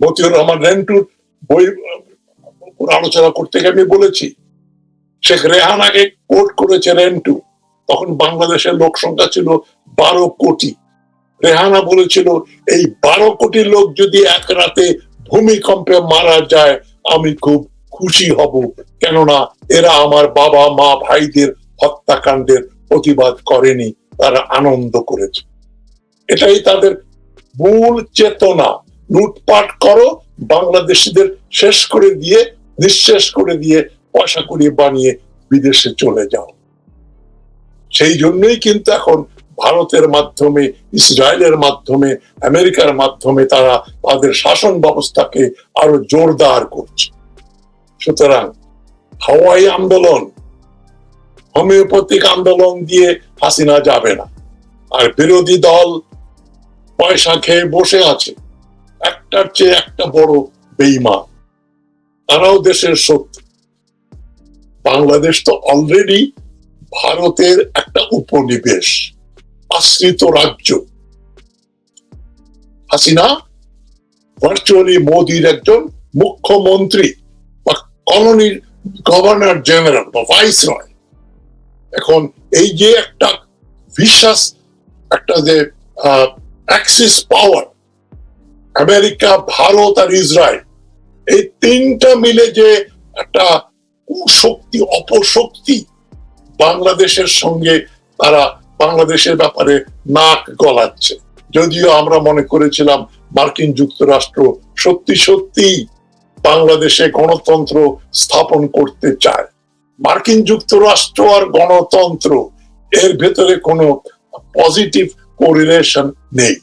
মতিউর রহমান রেন্টুর বই আলোচনা করতে গিয়ে আমি বলেছি, শেখ রেহানাকে কোট করেছে রেন্টু, তখন বাংলাদেশের লোক সংখ্যা ছিল বারো কোটি। রেহানা বলেছিল, এই বারো কোটি লোক যদি এক রাতে ভূমিকম্পে মারা যায়, আমি খুব খুশি হব। কেননা এরা আমার বাবা, মা, ভাইদের হত্যাকাণ্ডের প্রতিবাদ করেনি, তারা আনন্দ করেছে। এটাই তাদের মূল চেতনা। লুটপাট করো, বাংলাদেশিদের শেষ করে দিয়ে, নিঃশেষ করে দিয়ে পয়সা করি বানিয়ে বিদেশে চলে যাও। সেই জন্যই কিন্তু এখন ভারতের মাধ্যমে, ইসরায়েলের মাধ্যমে, আমেরিকার মাধ্যমে তারা তাদের শাসন ব্যবস্থাকে আরও জোরদার করছে। সুতরাং হাওয়াই আন্দোলন, হোমিওপ্যাথিক আন্দোলন দিয়ে হাসিনা যাবে না। আর বিরোধী দল পয়সা খেয়ে বসে আছে। একটার চেয়ে একটা বড় বেইমান তারাও দেশের শত্রু। বাংলাদেশ তো অলরেডি ভারতের একটা উপনিবেশ, আশ্রিত রাজ্য। হাসিনা ভার্চুয়ালি মোদির একজন মুখ্যমন্ত্রী বা কলোনির গভর্নর জেনারেল বা ভাইস রয় এখন এই যে একটা বিশ্বাস একটা যে অ্যাক্সিস পাওয়ার আমেরিকা, ভারত আর ইসরায়েল, এই তিনটা মিলে যে একটা শক্তি অপশক্তি বাংলাদেশের সঙ্গে তারা বাংলাদেশের ব্যাপারে নাক গলাচ্ছে। যদিও আমরা মনে করেছিলাম মার্কিন যুক্তরাষ্ট্র সত্যি সত্যি বাংলাদেশে গণতন্ত্র স্থাপন করতে চায়। মার্কিন যুক্তরাষ্ট্র আর গণতন্ত্র, এর ভেতরে কোনো পজিটিভ কোরিলেশন নেই।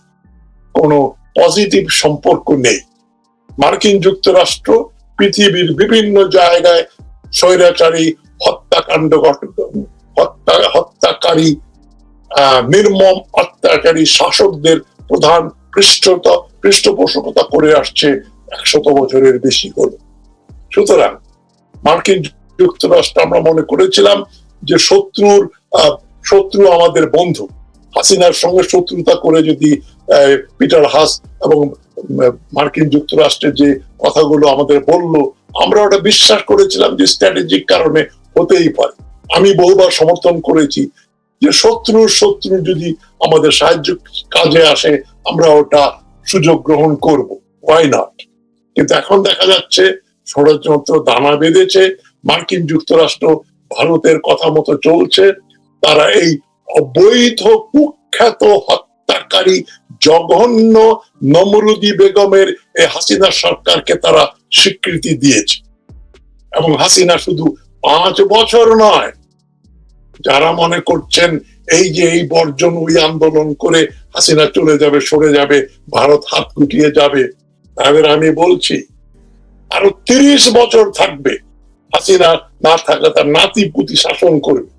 কোনো পজিটিভ সম্পর্ক নেই। মার্কিন যুক্তরাষ্ট্র পৃথিবীর বিভিন্ন জায়গায় স্বৈরাচারী হত্যাকাণ্ড হত্যা, হত্যাকারী নির্মম অত্যাচারী শাসকদের প্রধান পৃষ্ঠতা, পৃষ্ঠপোষকতা করে আসছে একশত বছরের বেশি হল। সুতরাং মার্কিন যুক্তরাষ্ট্র আমরা মনে করেছিলাম যে শত্রুর শত্রু আমাদের বন্ধু। হাসিনার সঙ্গে শত্রুতা করে যদি পিটার হাস এবং মার্কিন যুক্তরাষ্ট্রের যে কথাগুলো আমাদের বলল, আমরা ওটা বিশ্বাস করেছিলাম যে স্ট্র্যাটেজিক কারণে হতেই পারে। আমি বহুবার সমর্থন করেছি যে শত্রু শত্রু যদি আমাদের সাহায্য কাজে আসে, আমরা ওটা সুযোগ গ্রহণ করব। ওয়াই নট কিন্তু এখন দেখা যাচ্ছে ষড়যন্ত্র দানা বেঁধেছে, মার্কিন যুক্তরাষ্ট্র ভারতের কথা মতো চলছে, তারা এই অবৈধ কুখ্যাত হত্যাকারী জঘন্য নমরুদি বেগমের হাসিনা সরকারকে তারা স্বীকৃতি দিয়েছে। এবং হাসিনা শুধু পাঁচ বছর নয়, যারা মনে করছেন এই যে এই বর্জন ওই আন্দোলন করে হাসিনা চলে যাবে, সরে যাবে, ভারত হাত গুটিয়ে যাবে, তাদের আমি বলছি, আরও তিরিশ বছর থাকবে হাসিনা না থাকলে তার নাতি পুতি শাসন করবে।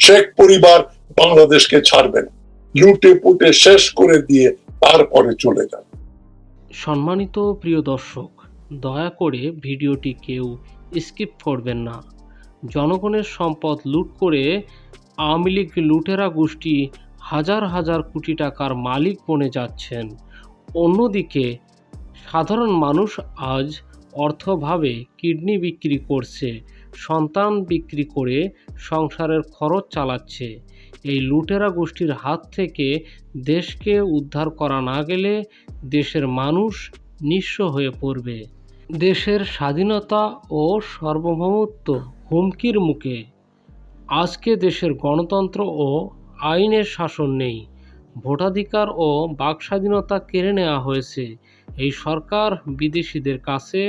শেখ পরিবার বাংলাদেশকে ছাড়বে না। লুটে পুটে শেষ করে দিয়ে তারপরে চলে যাবে সম্মানিত প্রিয় দর্শক, দয়া করে ভিডিওটি কেউ স্কিপ করবেন না। জনগণের সম্পদ লুট করে আওয়ামী লীগ লুটেরা গোষ্ঠী হাজার হাজার কোটি টাকার মালিক বনে যাচ্ছেন। অন্যদিকে, সাধারণ মানুষ আজ অর্থভাবে কিডনি বিক্রি করছে। সন্তান বিক্রি করে সংসারের খরচ চালাচ্ছে। এই লুটেরা গোষ্ঠীর হাত থেকে দেশকে উদ্ধার করা না গেলে দেশের মানুষ নিঃস্ব হয়ে পড়বে। দেশের স্বাধীনতা ও সার্বভৌমত্ব হুমকির মুখে। আজকে দেশের গণতন্ত্র ও আইনের শাসন নেই। ভোটাধিকার ও বাক স্বাধীনতা কেড়ে নেওয়া হয়েছে। এই সরকার বিদেশিদের কাছে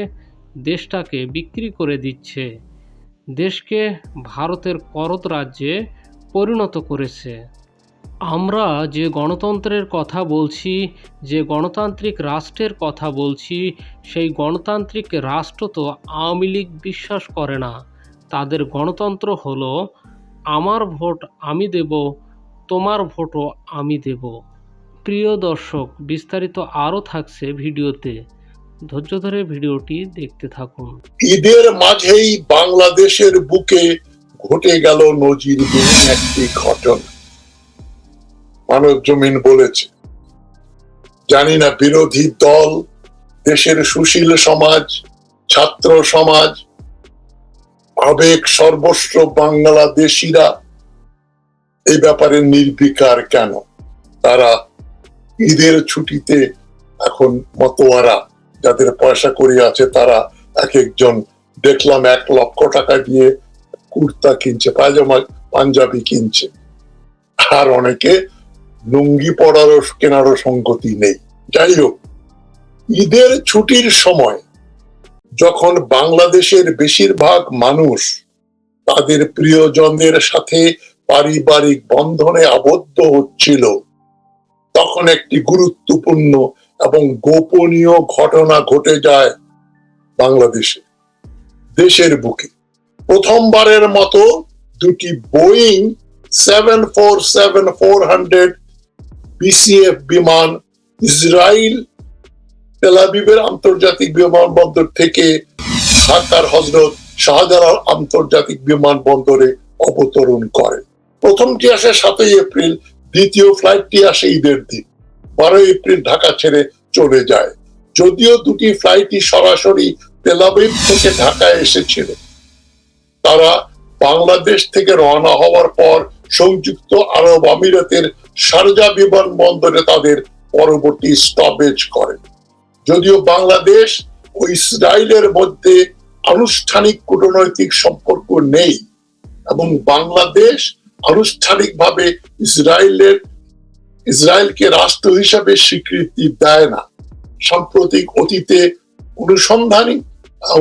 দেশটাকে বিক্রি করে দিচ্ছে। দেশকে ভারতের করত রাজ্যে পরিণত করেছে। আমরা যে গণতন্ত্রের কথা বলছি, যে গণতান্ত্রিক রাষ্ট্রের কথা বলছি, সেই গণতান্ত্রিক রাষ্ট্র তো আওয়ামী লীগ বিশ্বাস করে না। তাদের গণতন্ত্র হলো, আমার ভোট আমি দেব, তোমার ভোটও আমি দেব। প্রিয় দর্শক, বিস্তারিত আরও থাকছে ভিডিওতে। ধৈর্য ধরে ভিডিওটি দেখতে থাকুন। ঈদের মাঝেই বাংলাদেশের বুকে ঘটে গেল নজিরবিহীন একটি ঘটনা। মানব জমিন বলেছে, জানি না বিরোধী দল, দেশের সুশীল সমাজ, ছাত্র সমাজ, আবেগ সর্বস্ব বাংলাদেশিরা এই ব্যাপারে নির্বিকার কেন? তারা ঈদের ছুটিতে এখন মতোয়ারা। যাদের পয়সা করি আছে, তারা এক একজন দেখলাম এক লক্ষ টাকা দিয়ে কুর্তা কিনছে, পায়জামা, পাঞ্জাবি কিনছে। আর অনেকে লুঙ্গি পরারও কেনারও সঙ্গতি নেই। যাই হোক, ঈদের ছুটির সময় যখন বাংলাদেশের বেশিরভাগ মানুষ তাদের প্রিয়জনদের সাথে পারিবারিক বন্ধনে আবদ্ধ হচ্ছিল, তখন একটি গুরুত্বপূর্ণ এবং গোপনীয় ঘটনা ঘটে যায় বাংলাদেশে, দেশের বুকে। প্রথমবারের মতো দুটি Boeing seven four seven four hundred BCF বিমান ইসরায়েল তেলাবিবের আন্তর্জাতিক বিমানবন্দর থেকে ঢাকার হজরত শাহজালাল আন্তর্জাতিক বিমানবন্দরে অবতরণ করে। প্রথমটি আসে সাতই এপ্রিল, দ্বিতীয় ফ্লাইটটি আসে ঈদের দিন। বারোই এপ্রিল ঢাকা ছেড়ে চলে যায়। যদিও দুটি ফ্লাইটই সরাসরি তেলাবিব থেকে ঢাকায় এসেছিল। তারা বাংলাদেশ থেকে রওনা হওয়ার পর সংযুক্ত আরব আমিরাতের শারজা বিমানবন্দরে তাদের পরবর্তী স্টপেজ করেন যদিও বাংলাদেশ ও ইসরায়েলের মধ্যে আনুষ্ঠানিক কূটনৈতিক সম্পর্ক নেই, এবং বাংলাদেশ আনুষ্ঠানিকভাবে ইসরায়েলের ইসরায়েলকে রাষ্ট্র হিসাবে স্বীকৃতি দেয় না। সাম্প্রতিক অতীতে অনুসন্ধানী,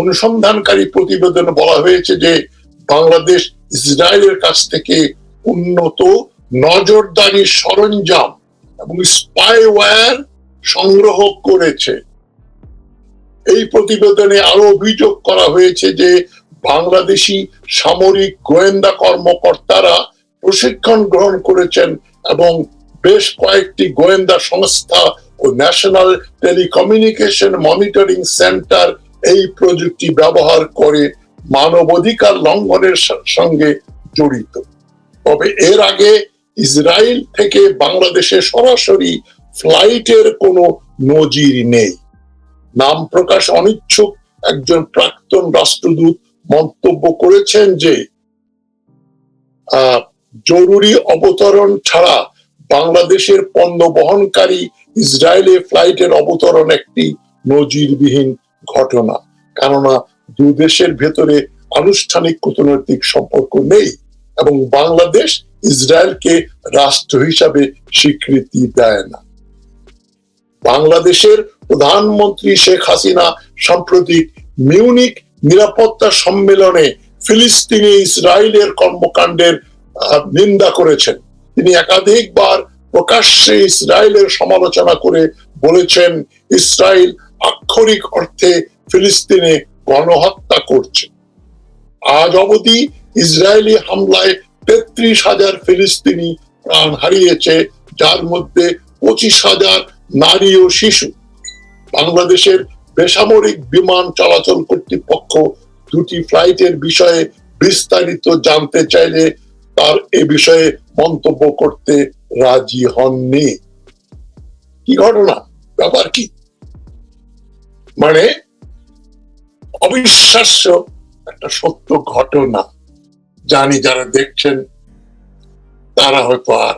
অনুসন্ধানকারী প্রতিবেদনে বলা হয়েছে যে বাংলাদেশ ইসরায়েলের কাছ থেকে উন্নত নজরদারি সরঞ্জাম এবং স্পাইওয়্যার সংগ্রহ করেছে। এই প্রতিবেদনে আরও অভিযোগ করা হয়েছে যে বাংলাদেশি সামরিক গোয়েন্দা কর্মকর্তারা প্রশিক্ষণ গ্রহণ করেছেন এবং বেশ কয়েকটি গোয়েন্দা সংস্থা ও ন্যাশনাল টেলিকমিউনিকেশন মনিটরিং সেন্টার এই প্রযুক্তি ব্যবহার করে মানবাধিকার লঙ্ঘনের সঙ্গে জড়িত। তবে এর আগে ইসরায়েল থেকে বাংলাদেশে সরাসরি ফ্লাইটের কোনো নজির নেই। নাম প্রকাশ অনিচ্ছুক একজন প্রাক্তন রাষ্ট্রদূত মন্তব্য করেছেন যে জরুরি অবতরণ ছাড়া বাংলাদেশের পণ্য বহনকারী ইসরায়েলে ফ্লাইটের অবতরণ একটি নজিরবিহীন ঘটনা। কেননা দুই দেশের ভেতরে আনুষ্ঠানিক কূটনৈতিক সম্পর্ক নেই এবং বাংলাদেশ ইসরায়েলকে রাষ্ট্র হিসাবে স্বীকৃতি দেয় না। বাংলাদেশের প্রধানমন্ত্রী শেখ হাসিনা সাম্প্রতিক মিউনিক নিরাপত্তা সম্মেলনে ফিলিস্তিনি ইসরায়েলের কর্মকাণ্ডের নিন্দা করেছেন। তিনি একাধিকবার প্রকাশ্যে ইসরায়েলের সমালোচনা করে বলেছেন, ইসরায়েল আক্ষরিক অর্থে ফিলিস্তিনে গণহত্যা করছে। আজ অবধি ইসরায়েলি হামলায় তেত্রিশ হাজার ফিলিস্তিনি প্রাণ হারিয়েছে, যার মধ্যে পঁচিশ হাজার নারী ও শিশু। বাংলাদেশের বেসামরিক বিমান চলাচল কর্তৃপক্ষ দুটি ফ্লাইটের বিষয়ে বিস্তারিত জানতে চাইলে তার এ বিষয়ে মন্তব্য করতে রাজি হননি। কি ঘটনা? ব্যাপার কি? মানে অবিশ্বাস্য একটা সত্য ঘটনা। জানি যারা দেখছেন তারা হয়তো আর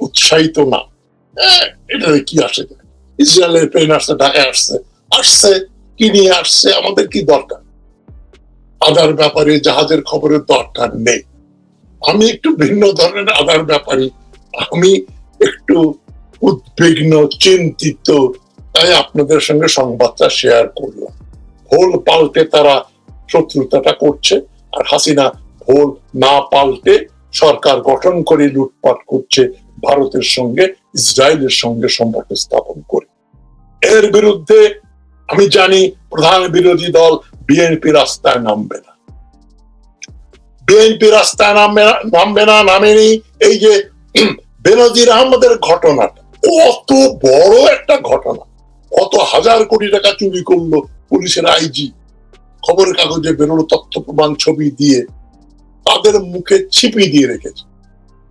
উৎসাহিত না। হ্যাঁ, এটাতে কি আসে? ইসরায়েলের প্লেন আসছে ঢাকায় আসছে। আসছে কি নিয়ে আসছে? আমাদের কি দরকার? আদার ব্যাপারে জাহাজের খবরের দরকার নেই। আমি একটু ভিন্ন ধরনের আদার ব্যাপারী। আমি একটু উদ্বিগ্ন, চিন্তিত, তাই আপনাদের সঙ্গে সংবাদটা শেয়ার করলাম। ভোল পাল্টে তারা শত্রুতাটা করছে, আর হাসিনা ভোল না পাল্টে সরকার গঠন করে লুটপাট করছে ভারতের সঙ্গে, ইসরায়েলের সঙ্গে সম্পর্ক স্থাপন করে। এর বিরুদ্ধে আমি জানি প্রধান বিরোধী দল বিএনপি রাস্তায় নামবে না। বিএনপি রাস্তায় নামবে না নামবে না, নামেনি। এই যে বেনজির আহমদের ঘটনাটা অত বড় একটা ঘটনা। কত হাজার কোটি টাকা চুরি করল পুলিশের আইজি। খবরের কাগজে বেরোলো তথ্য প্রমাণ ছবি দিয়ে। তাদের মুখে ছিপি দিয়ে রেখেছে।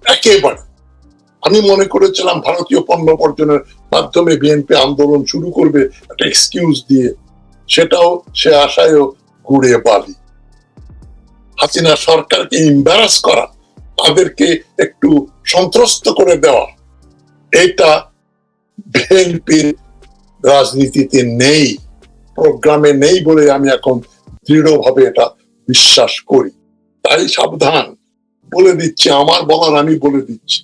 একেবারে। আমি মনে করেছিলাম ভারতীয় পণ্য বর্জনের মাধ্যমে বিএনপি আন্দোলন শুরু করবে, একটা এক্সকিউজ দিয়ে। সেটাও সে আশায়ও ঘুরে বালি। হাসিনা সরকারকে ইম্বারাস করা, তাদেরকে একটু সন্ত্রস্ত করে দেওয়া, এটা বিএনপির রাজনীতিতে নেই, প্রোগ্রামে নেই বলে আমি এখন দৃঢ়ভাবে এটা বিশ্বাস করি। তাই সাবধান, বলে দিচ্ছি, আমার বলার আমি বলে দিচ্ছি,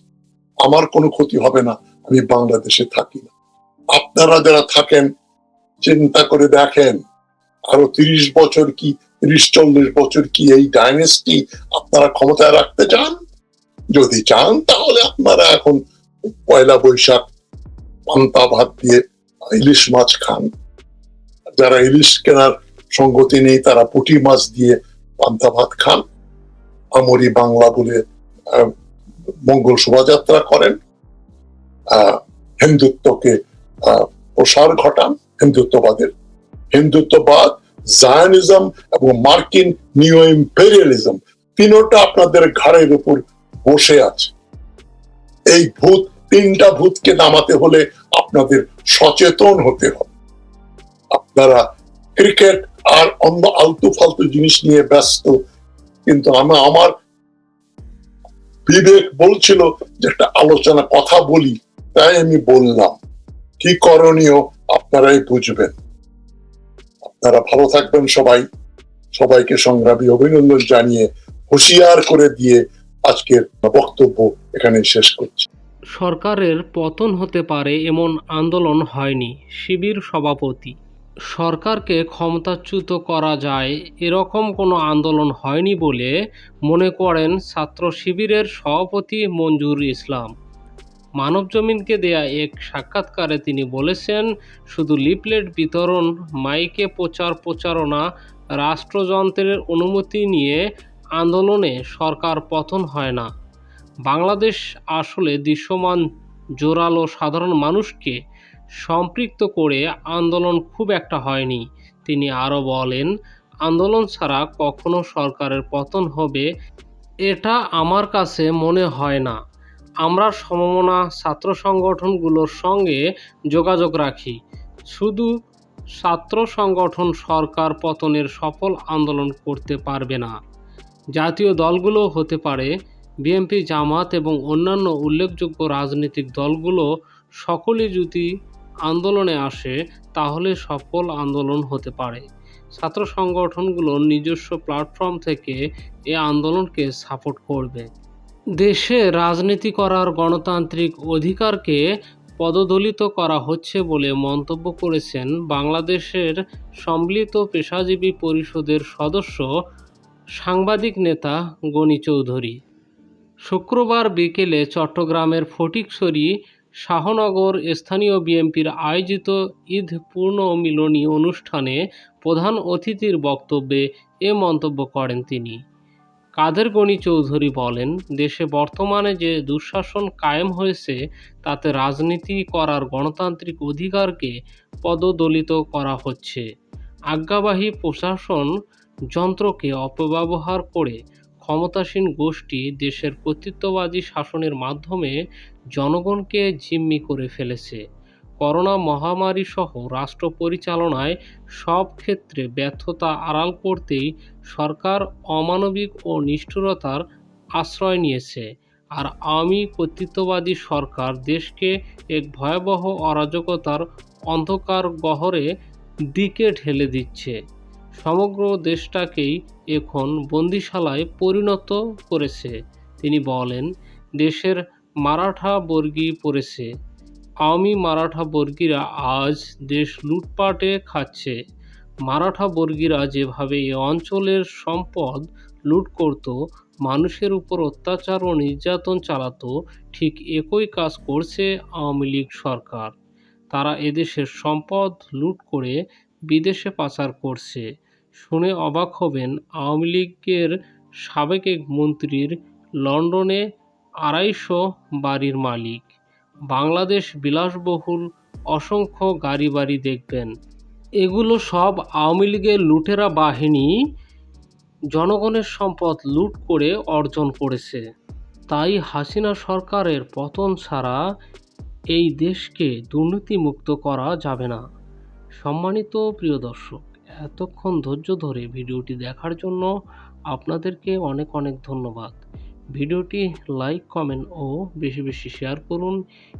আমার কোনো ক্ষতি হবে না, আমি বাংলাদেশে থাকি না। আপনারা যারা থাকেন, চিন্তা করে দেখেন, আরও তিরিশ বছর কি তিরিশ চল্লিশ বছর কি এই ডাইনেস্টি আপনারা ক্ষমতায় রাখতে চান? যদি চান, তাহলে আপনারা এখন পয়লা বৈশাখ পান্তা ভাত দিয়ে ইলিশ মাছ খান। যারা ইলিশ কেনার সঙ্গতি নেই, তারা পুঁটি মাছ দিয়ে পান্তা ভাত খান। আমরি বাংলা বলে মঙ্গল শোভাযাত্রা করেন। হিন্দুত্বকে প্রসার ঘটান। হিন্দুত্ববাদের, হিন্দুত্ববাদ জায়নিজম এবং মার্কিন নিও ইম্পেরিয়ালিজম তিনোটা আপনাদের ঘাড়ের উপর বসে আছে। এই ভূত, তিনটা ভূতকে নামাতে হলে আপনাদের সচেতন হতে হবে। আপনারা ক্রিকেট আর অন্য আলতু ফালতু জিনিস নিয়ে ব্যস্ত, কিন্তু আমি আমার বিবেক বলছিল যে একটা আলোচনা কথা বলি, তাই আমি বললাম। কি করণীয় আপনারাই বুঝবেন। আপনারা ভালো থাকবেন সবাই। সবাইকে সংগ্রামী অভিনন্দন জানিয়ে হুঁশিয়ার করে দিয়ে আজকের বক্তব্য এখানে শেষ করছি। সরকারের পতন হতে পারে এমন আন্দোলন হয়নি, শিবির সভাপতি। সরকারকে ক্ষমতাচ্যুত করা যায় এরকম কোনো আন্দোলন হয়নি বলে মনে করেন ছাত্র শিবিরের সভাপতি মঞ্জুর ইসলাম। মানবজমিনকে দেয়া এক সাক্ষাৎকারে তিনি বলেছেন, শুধু লিফলেট বিতরণ, মাইকে প্রচার প্রচারণা, রাষ্ট্রযন্ত্রের অনুমতি নিয়ে আন্দোলনে সরকার পতন হয় না। বাংলাদেশ আসলে দৃশ্যমান, জোরালো সাধারণ মানুষকে সম্পৃক্ত করে আন্দোলন খুব একটা হয়নি। তিনি আরও বলেন, আন্দোলন ছাড়া কখনো সরকারের পতন হবে, এটা আমার কাছে মনে হয় না। আমরা সমমনা ছাত্র সংগঠনগুলোর সঙ্গে যোগাযোগ রাখি। শুধু ছাত্র সংগঠন সরকার পতনের সফল আন্দোলন করতে পারবে না। জাতীয় দলগুলো হতে পারে, বিএনপি জামাত এবং অন্যান্য উল্লেখযোগ্য রাজনৈতিক দলগুলো সকলে যদি আন্দোলনে আসে, তাহলে সফল আন্দোলন হতে পারে। ছাত্র সংগঠনগুলোর নিজস্ব প্ল্যাটফর্ম থেকে এ আন্দোলনকে সাপোর্ট করবে। দেশে রাজনীতি করার গণতান্ত্রিক অধিকারকে পদদলিত করা হচ্ছে বলে মন্তব্য করেছেন বাংলাদেশের সম্মিলিত পেশাজীবী পরিষদের সদস্য সাংবাদিক নেতা গণি চৌধুরী। শুক্রবার বিকেলে চট্টগ্রামের ফটিকছড়ি শাহনগর স্থানীয় বিএনপির আয়োজিত ঈদ পূর্ণ মিলনী অনুষ্ঠানে প্রধান অতিথির বক্তব্যে এ মন্তব্য করেন তিনি। কাদের গনি চৌধুরী বলেন, দেশে বর্তমানে যে দুঃশাসন কায়েম হয়েছে, তাতে রাজনীতি করার গণতান্ত্রিক অধিকারকে পদদলিত করা হচ্ছে। আজ্ঞাবাহী প্রশাসন যন্ত্রকে অপব্যবহার করে ক্ষমতাসীন গোষ্ঠী দেশের কর্তৃত্ববাদী শাসনের মাধ্যমে জনগণকে জিম্মি করে ফেলেছে। করোনা মহামারী সহ রাষ্ট্র পরিচালনায় সব ক্ষেত্রে ব্যর্থতা আড়াল করতেই সরকার অমানবিক ও নিষ্ঠুরতার আশ্রয় নিয়েছে। আর আওয়ামী কর্তৃত্ববাদী সরকার দেশকে এক ভয়াবহ অরাজকতার অন্ধকার গহরে দিকে ঠেলে দিচ্ছে। সমগ্র দেশটাকেই এখন বন্দিশালায় পরিণত করেছে। তিনি বলেন, দেশের মারাঠা বর্গী পড়েছে। আওয়ামী মারাঠা বর্গীরা আজ দেশ লুটপাটে খাচ্ছে। মারাঠা বর্গীরা যেভাবে এ অঞ্চলের সম্পদ লুট করত, মানুষের উপর অত্যাচার ও নির্যাতন চালাতো, ঠিক একই কাজ করছে আওয়ামী লীগ সরকার। তারা এদেশের সম্পদ লুট করে বিদেশে পাচার করছে। শুনে অবাক হবেন আওয়ামী লীগের সাবেক এক মন্ত্রীর লন্ডনে আড়াইশো বাড়ির মালিক। বাংলাদেশ বিলাসবহুল অসংখ্য গাড়ি বাড়ি দেখবেন। এগুলো সব আওয়ামী লীগের লুটেরা বাহিনী জনগণের সম্পদ লুট করে অর্জন করেছে। তাই হাসিনা সরকারের পতন ছাড়া এই দেশকে দুর্নীতিমুক্ত করা যাবে না। সম্মানিত প্রিয় দর্শক, এতক্ষণ ধৈর্য ধরে ভিডিওটি দেখার জন্য আপনাদেরকে অনেক অনেক ধন্যবাদ। ভিডিওটি লাইক, কমেন্ট ও বেশি বেশি শেয়ার করুন।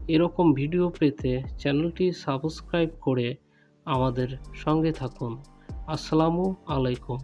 এরকম ভিডিও পেতে চ্যানেলটি সাবস্ক্রাইব করে আমাদের সঙ্গে থাকুন। আসসালামু আলাইকুম।